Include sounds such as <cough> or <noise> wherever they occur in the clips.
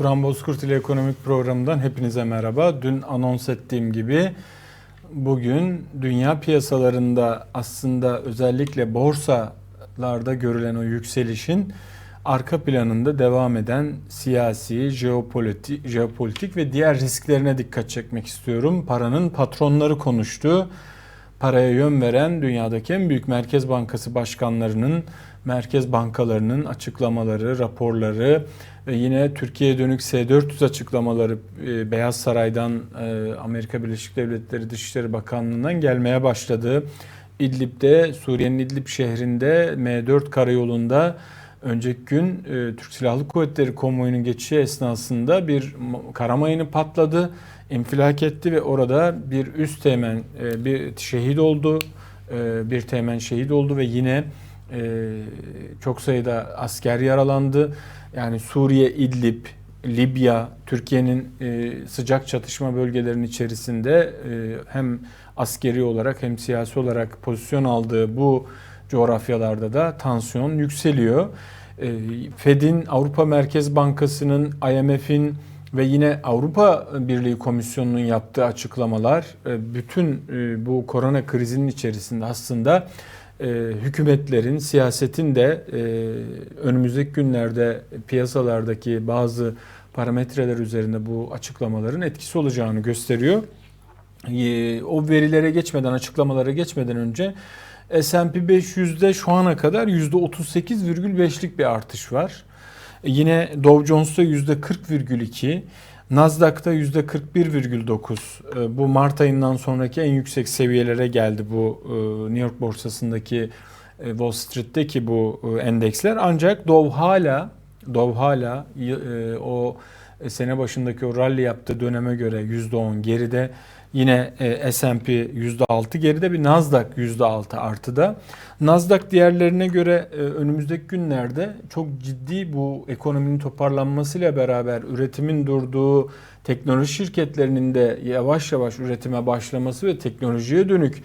Turan Bozkurt ile Ekonomik Programı'ndan hepinize merhaba. Dün anons ettiğim gibi bugün dünya piyasalarında aslında özellikle borsalarda görülen o yükselişin arka planında devam eden siyasi, jeopolitik, jeopolitik ve diğer risklerine dikkat çekmek istiyorum. Paranın patronları konuştu. Paraya yön veren dünyadaki en büyük merkez bankası başkanlarının merkez bankalarının açıklamaları, raporları ve yine Türkiye'ye dönük S-400 açıklamaları e, Beyaz Saray'dan e, Amerika Birleşik Devletleri Dışişleri Bakanlığı'ndan gelmeye başladı. İdlib'de, Suriye'nin İdlib şehrinde M4 karayolunda önceki gün e, Türk Silahlı Kuvvetleri konvoyunun geçişi esnasında bir kara mayını patladı, infilak etti ve orada bir üst teğmen bir şehit oldu, bir teğmen şehit oldu ve yine ee, çok sayıda asker yaralandı. Yani Suriye, İdlib, Libya, Türkiye'nin e, sıcak çatışma bölgelerinin içerisinde e, hem askeri olarak hem siyasi olarak pozisyon aldığı bu coğrafyalarda da tansiyon yükseliyor. E, Fed'in, Avrupa Merkez Bankası'nın, IMF'in ve yine Avrupa Birliği Komisyonu'nun yaptığı açıklamalar bütün bu korona krizinin içerisinde aslında e, hükümetlerin, siyasetin de e, önümüzdeki günlerde piyasalardaki bazı parametreler üzerinde bu açıklamaların etkisi olacağını gösteriyor. E, o verilere geçmeden, açıklamalara geçmeden önce S&P 500'de şu ana kadar %38,5'lik bir artış var. E, yine Dow Jones'ta %40,2, Nasdaq'ta %41,9 e, bu Mart ayından sonraki en yüksek seviyelere geldi bu e, New York borsasındaki e, Wall Street'teki bu endeksler. Ancak Dow hala Dow hala o sene başındaki o rally yaptığı döneme göre %10 geride. Yine e, S&P %6 geride bir Nasdaq %6 artıda. Nasdaq diğerlerine göre e, önümüzdeki günlerde çok ciddi bu ekonominin toparlanmasıyla beraber üretimin durduğu teknoloji şirketlerinin de yavaş yavaş üretime başlaması ve teknolojiye dönük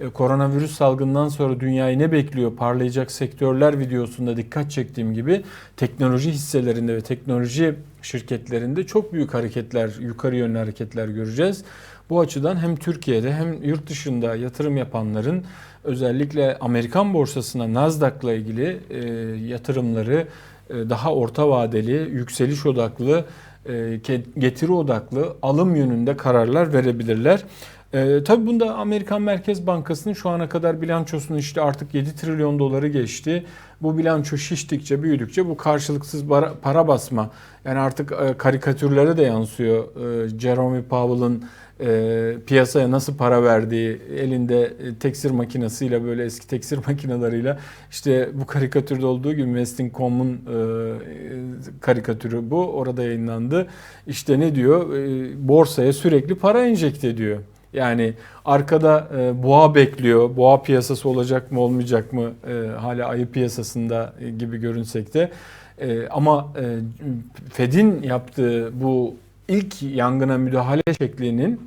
e, koronavirüs salgından sonra dünyayı ne bekliyor parlayacak sektörler videosunda dikkat çektiğim gibi teknoloji hisselerinde ve teknoloji şirketlerinde çok büyük hareketler, yukarı yönlü hareketler göreceğiz. Bu açıdan hem Türkiye'de hem yurt dışında yatırım yapanların özellikle Amerikan borsasına Nasdaq'la ilgili e, yatırımları e, daha orta vadeli, yükseliş odaklı, e, getiri odaklı alım yönünde kararlar verebilirler. E, tabii bunda Amerikan Merkez Bankası'nın şu ana kadar bilançosunun işte artık 7 trilyon doları geçti. Bu bilanço şiştikçe, büyüdükçe bu karşılıksız para basma yani artık e, karikatürlere de yansıyor. E, Jerome Powell'ın e, piyasaya nasıl para verdiği, elinde e, teksir makinesiyle böyle eski teksir <laughs> makinalarıyla işte bu karikatürde olduğu gibi Westing.com'un e, karikatürü bu. Orada yayınlandı. İşte ne diyor? E, borsaya sürekli para enjekte ediyor. Yani arkada e, boğa bekliyor. Boğa piyasası olacak mı olmayacak mı e, hala ayı piyasasında e, gibi görünsek de. E, ama e, Fed'in yaptığı bu ilk yangına müdahale şeklinin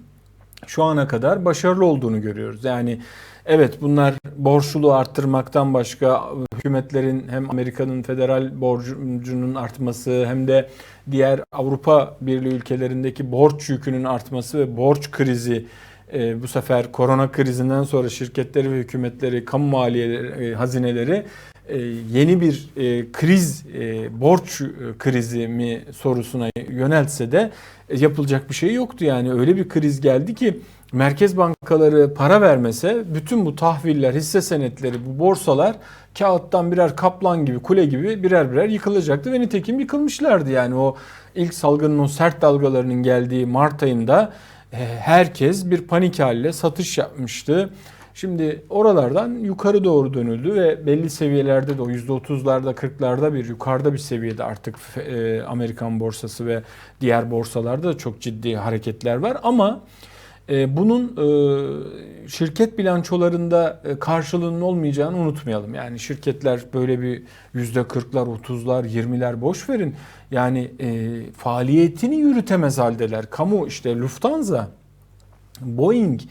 şu ana kadar başarılı olduğunu görüyoruz. Yani evet bunlar borçluluğu arttırmaktan başka hükümetlerin hem Amerika'nın federal borcunun artması hem de diğer Avrupa Birliği ülkelerindeki borç yükünün artması ve borç krizi e, bu sefer korona krizinden sonra şirketleri ve hükümetleri, kamu maliyeleri, e, hazineleri e, yeni bir e, kriz, e, borç krizi mi sorusuna yönelse de yapılacak bir şey yoktu. Yani öyle bir kriz geldi ki merkez bankaları para vermese bütün bu tahviller, hisse senetleri, bu borsalar kağıttan birer kaplan gibi, kule gibi birer birer yıkılacaktı ve nitekim yıkılmışlardı. Yani o ilk salgının o sert dalgalarının geldiği Mart ayında herkes bir panik haliyle satış yapmıştı. Şimdi oralardan yukarı doğru dönüldü ve belli seviyelerde de o %30'larda 40'larda bir yukarıda bir seviyede artık e, Amerikan borsası ve diğer borsalarda da çok ciddi hareketler var ama bunun e, şirket bilançolarında karşılığının olmayacağını unutmayalım. Yani şirketler böyle bir %40'lar, 30'lar, 20'ler boş verin. Yani faaliyetini yürütemez haldeler. Kamu işte Lufthansa, Boeing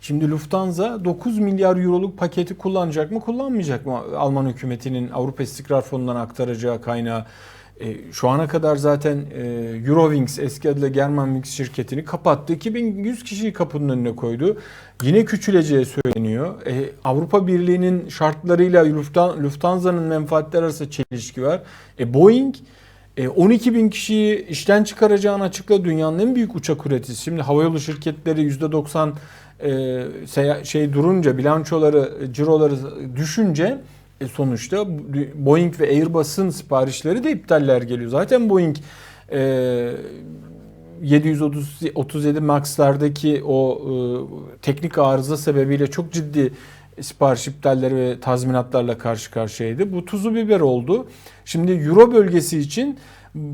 Şimdi Lufthansa 9 milyar euroluk paketi kullanacak mı kullanmayacak mı? Alman hükümetinin Avrupa İstikrar Fonu'ndan aktaracağı kaynağı E, şu ana kadar zaten e, Eurowings eski adıyla Germanwings şirketini kapattı. 2100 kişiyi kapının önüne koydu. Yine küçüleceği söyleniyor. E, Avrupa Birliği'nin şartlarıyla Lufthansa'nın menfaatleri arasında çelişki var. E, Boeing 12 bin kişiyi işten çıkaracağını açıkladı. Dünyanın en büyük uçak üreticisi. Şimdi havayolu şirketleri %90 şey durunca bilançoları, ciroları düşünce e sonuçta Boeing ve Airbus'un siparişleri de iptaller geliyor. Zaten Boeing e, 737 Max'lardaki o e, teknik arıza sebebiyle çok ciddi sipariş iptalleri ve tazminatlarla karşı karşıyaydı. Bu tuzu biber oldu. Şimdi Euro bölgesi için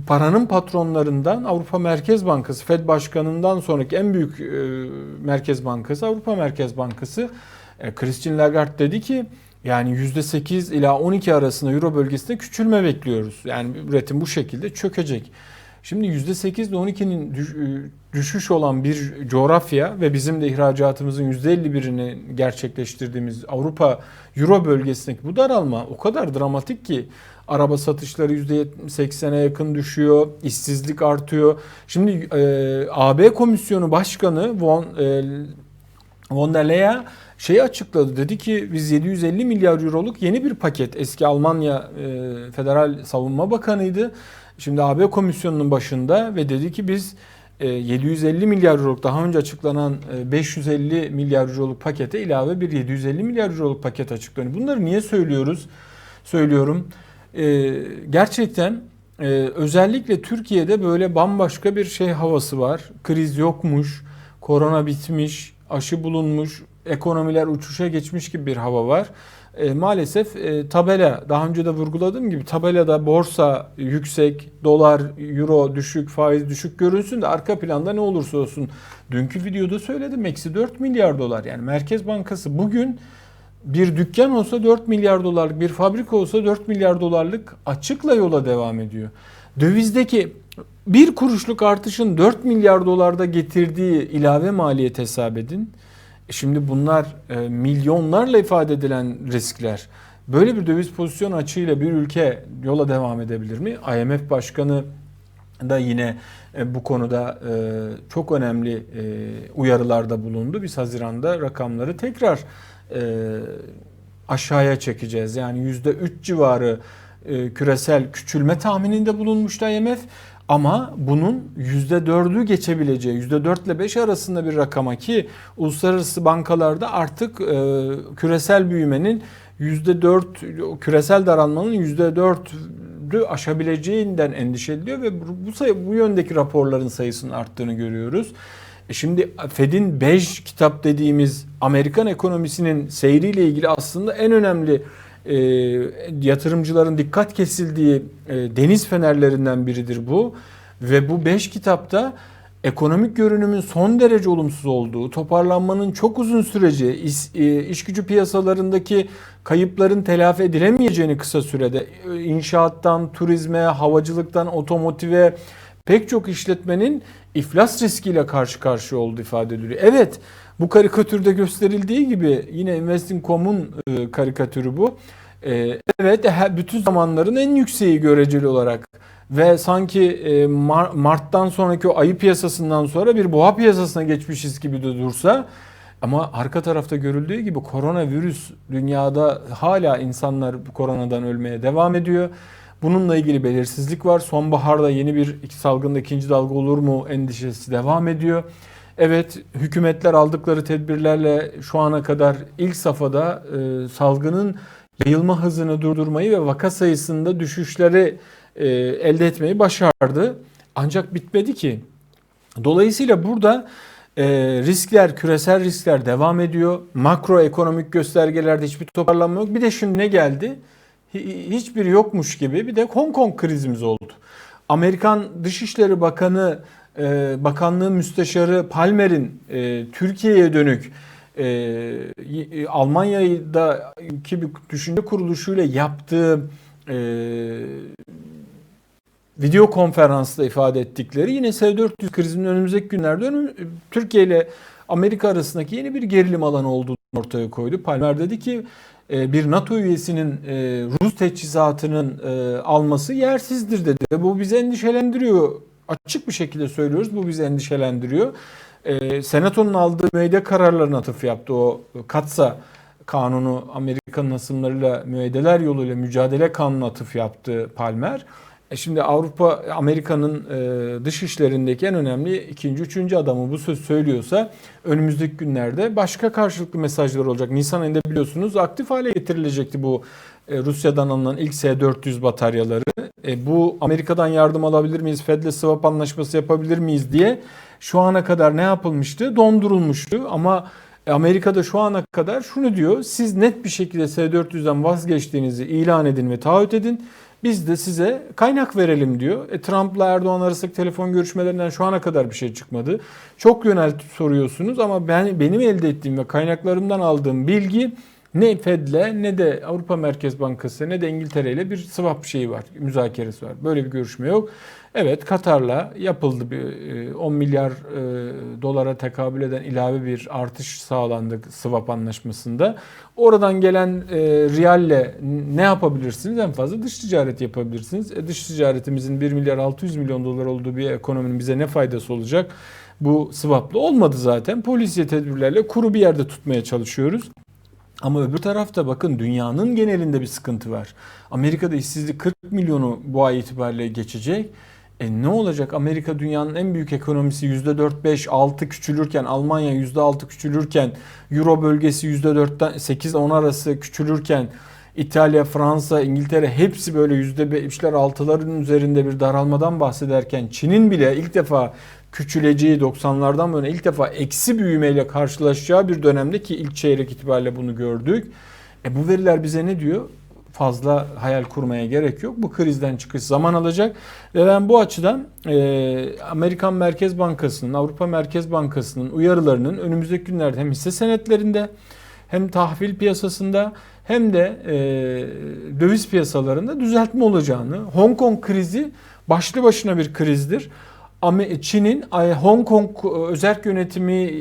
paranın patronlarından Avrupa Merkez Bankası, Fed Başkanı'ndan sonraki en büyük e, Merkez Bankası Avrupa Merkez Bankası e, Christine Lagarde dedi ki yani %8 ila 12 arasında Euro bölgesinde küçülme bekliyoruz. Yani üretim bu şekilde çökecek. Şimdi %8 ile 12'nin e, düşüş olan bir coğrafya ve bizim de ihracatımızın %51'ini gerçekleştirdiğimiz Avrupa Euro bölgesindeki bu daralma o kadar dramatik ki araba satışları %80'e yakın düşüyor, işsizlik artıyor. Şimdi e, AB Komisyonu Başkanı Von, e, von der Leyen şeyi açıkladı. Dedi ki biz 750 milyar euroluk yeni bir paket. Eski Almanya e, Federal Savunma Bakanıydı. Şimdi AB Komisyonu'nun başında ve dedi ki biz 750 e, milyar euroluk daha önce açıklanan 550 e, milyar euroluk pakete ilave bir 750 milyar euroluk paket açıklanıyor. Bunları niye söylüyoruz? Söylüyorum. Gerçekten özellikle Türkiye'de böyle bambaşka bir şey havası var. Kriz yokmuş, korona bitmiş, aşı bulunmuş, ekonomiler uçuşa geçmiş gibi bir hava var. E, maalesef e, tabela daha önce de vurguladığım gibi tabelada borsa yüksek, dolar, euro düşük, faiz düşük görünsün de arka planda ne olursa olsun dünkü videoda söyledim eksi 4 milyar dolar yani Merkez Bankası bugün bir dükkan olsa 4 milyar dolarlık bir fabrika olsa 4 milyar dolarlık açıkla yola devam ediyor. Dövizdeki bir kuruşluk artışın 4 milyar dolarda getirdiği ilave maliyet hesap edin. E şimdi bunlar e, milyonlarla ifade edilen riskler. Böyle bir döviz pozisyon açığıyla bir ülke yola devam edebilir mi? IMF Başkanı da yine e, bu konuda çok önemli uyarılarda bulundu. Biz Haziran'da rakamları tekrar aşağıya çekeceğiz. Yani %3 civarı küresel küçülme tahmininde bulunmuştu IMF. Ama bunun %4'ü geçebileceği, %4 ile 5 arasında bir rakama ki uluslararası bankalarda artık e, küresel büyümenin %4, küresel daralmanın %4'ü aşabileceğinden endişe ediliyor ve bu, sayı, bu yöndeki raporların sayısının arttığını görüyoruz. E şimdi Fed'in 5 kitap dediğimiz Amerikan ekonomisinin seyriyle ilgili aslında en önemli e, yatırımcıların dikkat kesildiği e, deniz fenerlerinden biridir bu. Ve bu beş kitapta ekonomik görünümün son derece olumsuz olduğu, toparlanmanın çok uzun süreci, iş, e, iş gücü piyasalarındaki kayıpların telafi edilemeyeceğini kısa sürede, e, inşaattan, turizme, havacılıktan, otomotive pek çok işletmenin iflas riskiyle karşı karşıya olduğu ifade ediliyor. Evet, bu karikatürde gösterildiği gibi yine Investing.com'un e, karikatürü bu. E, evet bütün zamanların en yükseği göreceli olarak ve sanki e, Mart'tan sonraki o ayı piyasasından sonra bir boğa piyasasına geçmişiz gibi de dursa ama arka tarafta görüldüğü gibi koronavirüs dünyada hala insanlar koronadan ölmeye devam ediyor. Bununla ilgili belirsizlik var. Sonbaharda yeni bir salgında ikinci dalga olur mu endişesi devam ediyor. Evet hükümetler aldıkları tedbirlerle şu ana kadar ilk safhada e, salgının yayılma hızını durdurmayı ve vaka sayısında düşüşleri e, elde etmeyi başardı. Ancak bitmedi ki. Dolayısıyla burada e, riskler, küresel riskler devam ediyor. Makroekonomik göstergelerde hiçbir toparlanma yok. Bir de şimdi ne geldi? Hiçbiri yokmuş gibi bir de Hong Kong krizimiz oldu. Amerikan Dışişleri Bakanı e, Bakanlığı Müsteşarı Palmer'in e, Türkiye'ye dönük e, Almanya'daki bir düşünce kuruluşuyla yaptığı e, video konferansla ifade ettikleri yine S-400 krizinin önümüzdeki günlerde önüm, Türkiye ile Amerika arasındaki yeni bir gerilim alanı olduğunu ortaya koydu. Palmer dedi ki e, bir NATO üyesinin e, Rus teçhizatının e, alması yersizdir dedi. Bu bizi endişelendiriyor. Açık bir şekilde söylüyoruz. Bu bizi endişelendiriyor. Senato'nun aldığı müeyyide kararlarına atıf yaptı. O Katsa kanunu Amerika'nın asımlarıyla müeydeler yoluyla mücadele kanunu atıf yaptı Palmer. E şimdi Avrupa, Amerika'nın e, dış işlerindeki en önemli ikinci, üçüncü adamı bu söz söylüyorsa önümüzdeki günlerde başka karşılıklı mesajlar olacak. Nisan ayında biliyorsunuz aktif hale getirilecekti bu e, Rusya'dan alınan ilk S-400 bataryaları. E, bu Amerika'dan yardım alabilir miyiz, Fed'le swap anlaşması yapabilir miyiz diye şu ana kadar ne yapılmıştı? Dondurulmuştu ama Amerika'da şu ana kadar şunu diyor. Siz net bir şekilde S-400'den vazgeçtiğinizi ilan edin ve taahhüt edin. Biz de size kaynak verelim diyor. E, Trump'la Erdoğan arasındaki telefon görüşmelerinden şu ana kadar bir şey çıkmadı. Çok yönelt soruyorsunuz ama ben benim elde ettiğim ve kaynaklarımdan aldığım bilgi ne Fed'le ne de Avrupa Merkez Bankası ne de İngiltere ile bir swap şeyi var, müzakeresi var. Böyle bir görüşme yok. Evet Katar'la yapıldı bir 10 e, milyar e, dolara tekabül eden ilave bir artış sağlandı swap anlaşmasında. Oradan gelen e, riyalle ne yapabilirsiniz? En fazla dış ticaret yapabilirsiniz. E, dış ticaretimizin 1 milyar 600 milyon dolar olduğu bir ekonominin bize ne faydası olacak? Bu swaplı olmadı zaten. Polisiye tedbirlerle kuru bir yerde tutmaya çalışıyoruz. Ama öbür tarafta bakın dünyanın genelinde bir sıkıntı var. Amerika'da işsizlik 40 milyonu bu ay itibariyle geçecek. E ne olacak? Amerika dünyanın en büyük ekonomisi %4-5-6 küçülürken, Almanya %6 küçülürken, Euro bölgesi %4'ten 8-10 arası küçülürken, İtalya, Fransa, İngiltere hepsi böyle %5'ler 6'ların üzerinde bir daralmadan bahsederken Çin'in bile ilk defa küçüleceği 90'lardan böyle ilk defa eksi büyümeyle karşılaşacağı bir dönemde ki ilk çeyrek itibariyle bunu gördük. E bu veriler bize ne diyor? Fazla hayal kurmaya gerek yok. Bu krizden çıkış zaman alacak. Ve ben bu açıdan e, Amerikan Merkez Bankası'nın, Avrupa Merkez Bankası'nın uyarılarının önümüzdeki günlerde hem hisse senetlerinde hem tahvil piyasasında hem de e, döviz piyasalarında düzeltme olacağını, Hong Kong krizi başlı başına bir krizdir. Çin'in Hong Kong e, özel yönetimi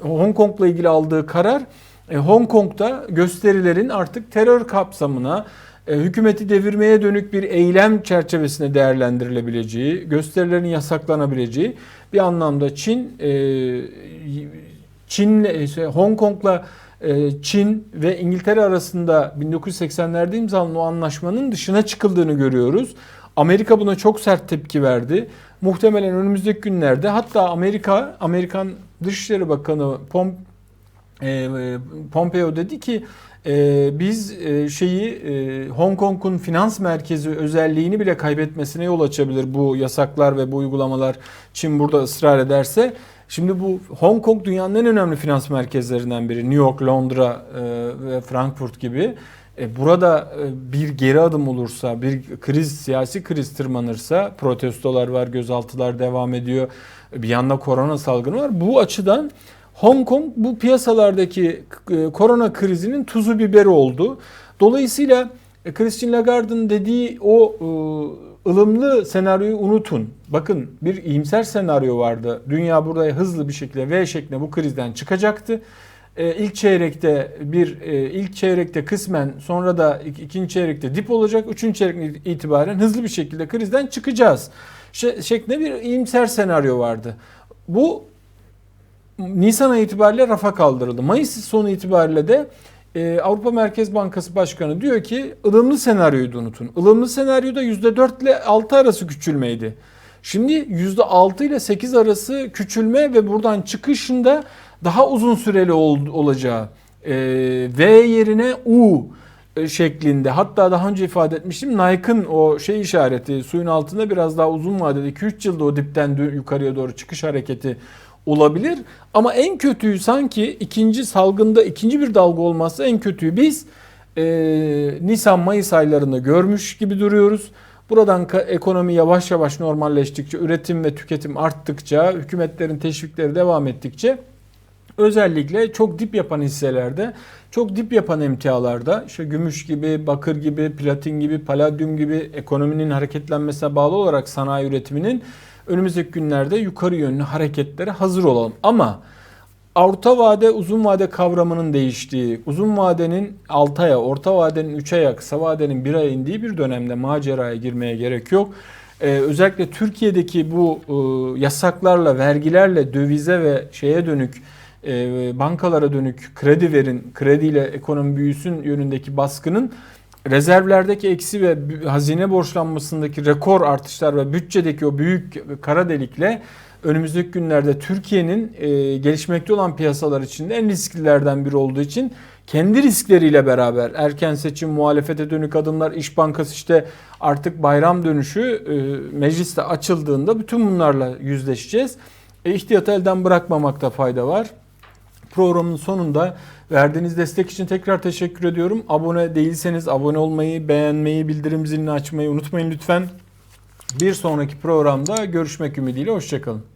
Hong Kong'la ilgili aldığı karar e, Hong Kong'da gösterilerin artık terör kapsamına e, hükümeti devirmeye dönük bir eylem çerçevesinde değerlendirilebileceği, gösterilerin yasaklanabileceği bir anlamda Çin Çin Hong Kong'la Çin ve İngiltere arasında 1980'lerde imzalanan o anlaşmanın dışına çıkıldığını görüyoruz. Amerika buna çok sert tepki verdi. Muhtemelen önümüzdeki günlerde hatta Amerika, Amerikan Dışişleri Bakanı Pom, e, Pompeo dedi ki e, biz e, şeyi e, Hong Kong'un finans merkezi özelliğini bile kaybetmesine yol açabilir bu yasaklar ve bu uygulamalar Çin burada ısrar ederse. Şimdi bu Hong Kong dünyanın en önemli finans merkezlerinden biri. New York, Londra e, ve Frankfurt gibi. E, burada e, bir geri adım olursa, bir kriz, siyasi kriz tırmanırsa, protestolar var, gözaltılar devam ediyor, bir yanda korona salgını var. Bu açıdan Hong Kong bu piyasalardaki e, korona krizinin tuzu biberi oldu. Dolayısıyla Christine Lagarde'ın dediği o ılımlı senaryoyu unutun. Bakın bir iyimser senaryo vardı. Dünya burada hızlı bir şekilde V şeklinde bu krizden çıkacaktı e, ilk çeyrekte bir e, ilk çeyrekte kısmen sonra da ikinci çeyrekte dip olacak. Üçüncü çeyrek itibaren hızlı bir şekilde krizden çıkacağız. Şeklinde bir iyimser senaryo vardı. Bu Nisan ayı itibariyle rafa kaldırıldı. Mayıs sonu itibariyle de e, Avrupa Merkez Bankası Başkanı diyor ki ılımlı senaryoyu da unutun. Ilımlı senaryoda %4 ile 6 arası küçülmeydi. Şimdi %6 ile 8 arası küçülme ve buradan çıkışında daha uzun süreli ol, olacağı e, V yerine U e, şeklinde hatta daha önce ifade etmiştim Nike'ın o şey işareti suyun altında biraz daha uzun vadede 2-3 yılda o dipten yukarıya doğru çıkış hareketi olabilir. Ama en kötüyü sanki ikinci salgında ikinci bir dalga olmazsa en kötüyü biz e, Nisan-Mayıs aylarında görmüş gibi duruyoruz. Buradan ekonomi yavaş yavaş normalleştikçe, üretim ve tüketim arttıkça, hükümetlerin teşvikleri devam ettikçe Özellikle çok dip yapan hisselerde, çok dip yapan emtialarda, işte gümüş gibi, bakır gibi, platin gibi, paladyum gibi ekonominin hareketlenmesine bağlı olarak sanayi üretiminin önümüzdeki günlerde yukarı yönlü hareketlere hazır olalım. Ama orta vade uzun vade kavramının değiştiği, uzun vadenin 6 aya, orta vadenin 3 aya, kısa vadenin 1 aya indiği bir dönemde maceraya girmeye gerek yok. Ee, özellikle Türkiye'deki bu e, yasaklarla, vergilerle dövize ve şeye dönük e, bankalara dönük kredi verin, krediyle ekonomi büyüsün yönündeki baskının rezervlerdeki eksi ve hazine borçlanmasındaki rekor artışlar ve bütçedeki o büyük kara delikle önümüzdeki günlerde Türkiye'nin e, gelişmekte olan piyasalar içinde en risklilerden biri olduğu için kendi riskleriyle beraber erken seçim, muhalefete dönük adımlar, İş Bankası işte artık bayram dönüşü e, mecliste açıldığında bütün bunlarla yüzleşeceğiz. E, ihtiyatı elden bırakmamakta fayda var. Programın sonunda verdiğiniz destek için tekrar teşekkür ediyorum. Abone değilseniz abone olmayı, beğenmeyi, bildirim zilini açmayı unutmayın lütfen. Bir sonraki programda görüşmek ümidiyle hoşçakalın.